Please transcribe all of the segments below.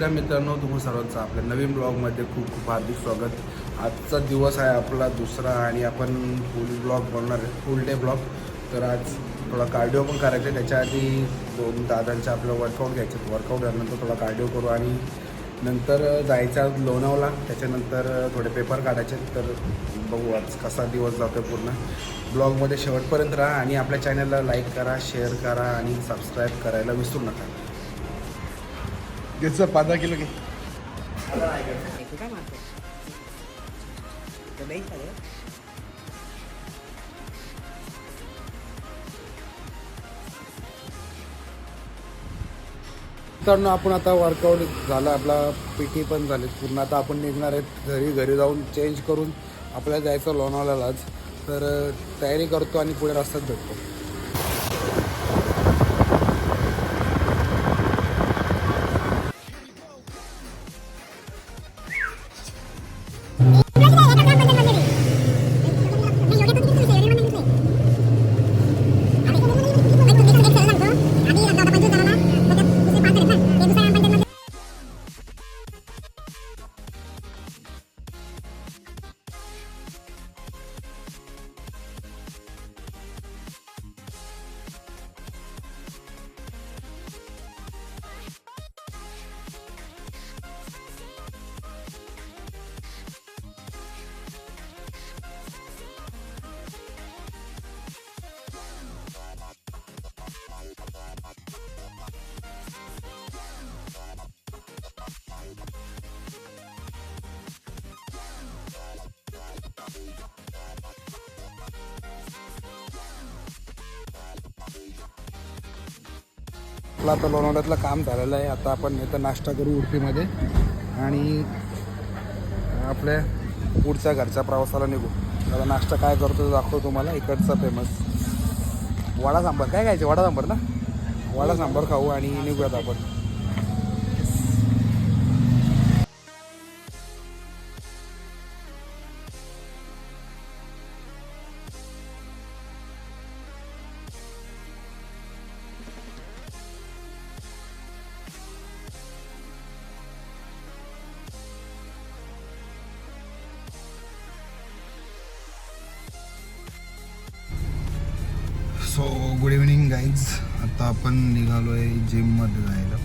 श्रीराम मित्रांनो तुम्ही सर्वांचं आपल्या नवीन ब्लॉगमध्ये खूप खूप हार्दिक स्वागत. आजचा दिवस आहे आपला दुसरा आणि आपण फुल ब्लॉग बनणार आहे फुल डे ब्लॉग तर आज थोडा कार्डिओ पण करायचा आहे त्याच्या आधी दोन दादांचे आपलं वर्कआउट घ्यायचे वर्कआउट झाल्यानंतर थोडा कार्डिओ करू आणि नंतर जायचा लोणावला त्याच्यानंतर थोडे पेपर काढायचे तर बघू आज कसा दिवस जातो पूर्ण. ब्लॉगमध्ये शेवटपर्यंत राहा आणि आपल्या चॅनलला लाईक करा शेअर करा आणि सबस्क्राईब करायला विसरू नका. घ्यायचं पाच दहा किलो घे. मित्रांनो आपण आता वर्कआउट झाला आपला पीटी पण झाले. पूर्ण आता आपण निघणार आहेत घरी घरी जाऊन चेंज करून आपल्याला जायचं लोणावळ्यालाच. तर तयारी करतो आणि पुढे रस्त्यात भेटतो. आपलं आता लोणावड्यातलं काम झालेलं आहे. आता आपण इथं नाश्ता करू उडपीमध्ये. आणि आपल्या पुढच्या घरच्या प्रवासाला निघू. आता नाश्ता काय करतो दाखवतो तुम्हाला. इकडचा फेमस वडा सांबार. काय खायचे? वडा सांबार ना? वडा सांबार खाऊ आणि निघूयात आपण. सो गुड इव्हनिंग गाईज आता आपण निघालो आहे जिममध्ये जायला.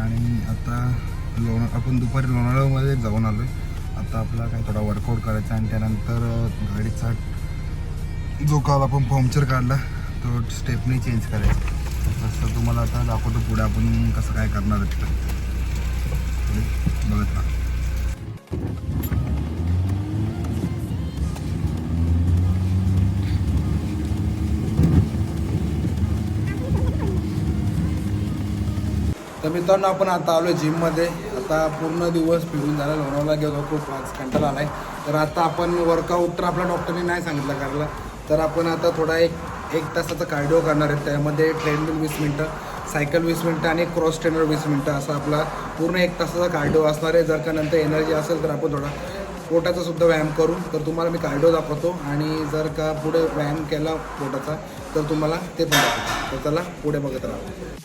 आणि आता लोण आपण दुपारी लोणावळ्यामध्ये जाऊन आलो आहे आता आपला काय थोडा वर्कआउट करायचा आणि त्यानंतर गाडीचा जो काल आपण पंक्चर काढला. तो स्टेपनी चेंज करायचा. तसं तुम्हाला आता दाखवतो पुढे आपण कसं काय करणार आहे ते. बघत ना तर मित्रांनो आपण आता आलो जिममध्ये आता पूर्ण दिवस फिरून झाला. लोणावला गेलो खूप आज कंटाळा आला आहे तर आता आपण वर्कआउट तर आपल्या डॉक्टरने नाही सांगितलं करायला तर आपण आता थोडा एक एक तासाचा कार्डिओ करणार आहे. त्यामध्ये ट्रेडमिल वीस मिनटं सायकल वीस मिनटं आणि क्रॉस ट्रेनर वीस मिनटं असा आपला पूर्ण एक तासाचा कार्डिओ असणार आहे. जर का नंतर एनर्जी असेल तर आपण थोडा पोटाचा सुद्धा व्यायाम करू. तर तुम्हाला मी कार्डिओ दाखवतो. आणि जर का पुढे व्यायाम केला पोटाचा तर तुम्हाला ते पण दाखवतो. तर चला पुढे बघत राहा.